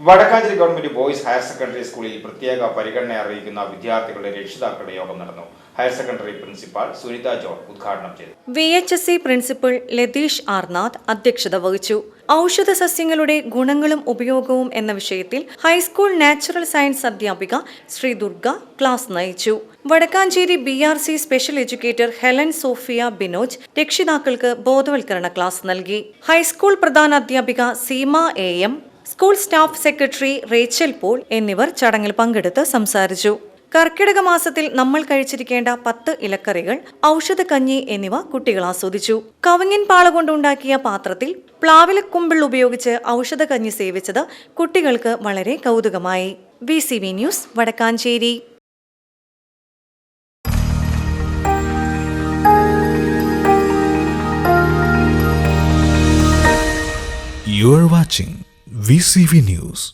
Vadakkanchery government boys higher secondary സ്കൂളിൽ പ്രത്യേക പരിഗണന അറിയിക്കുന്ന വിദ്യാർത്ഥികളുടെ രക്ഷിതാക്കളുടെ യോഗം നടന്നു. Higher secondary principal Sunitha John ഉദ്ഘാടനം ചെയ്തു. V H S C principal Latheesh Arnath അധ്യക്ഷത വഹിച്ചു. ഔഷധ സസ്യങ്ങളുടെ ഗുണങ്ങളും ഉപയോഗവും എന്ന വിഷയത്തിൽ ഹൈസ്കൂൾ നാച്ചുറൽ സയൻസ് അധ്യാപിക ശ്രീ ദുർഗ ക്ലാസ് നയിച്ചു. Vadakkanchery B R C special educator Helen Sophia Binoj രക്ഷിതാക്കൾക്ക് ബോധവൽക്കരണ ക്ലാസ് നൽകി. ഹൈസ്കൂൾ പ്രധാന അധ്യാപിക Seema A M school staff secretary Rachel Paul എന്നിവർ ചടങ്ങിൽ പങ്കെടുത്ത് സംസാരിച്ചു. കർക്കിടക മാസത്തിൽ നമ്മൾ കഴിച്ചിരിക്കേണ്ട പത്ത് ഇലക്കറികൾ ഔഷധക്കഞ്ഞി എന്നിവ കുട്ടികൾ ആസ്വദിച്ചു. കവങ്ങിൻ പാള കൊണ്ടുണ്ടാക്കിയ പാത്രത്തിൽ പ്ലാവിലക്കുമ്പിൾ ഉപയോഗിച്ച് ഔഷധക്കഞ്ഞി സേവിച്ചത് കുട്ടികൾക്ക് വളരെ കൗതുകമായി. V C V news Vadakkanchery. You are watching VCV News.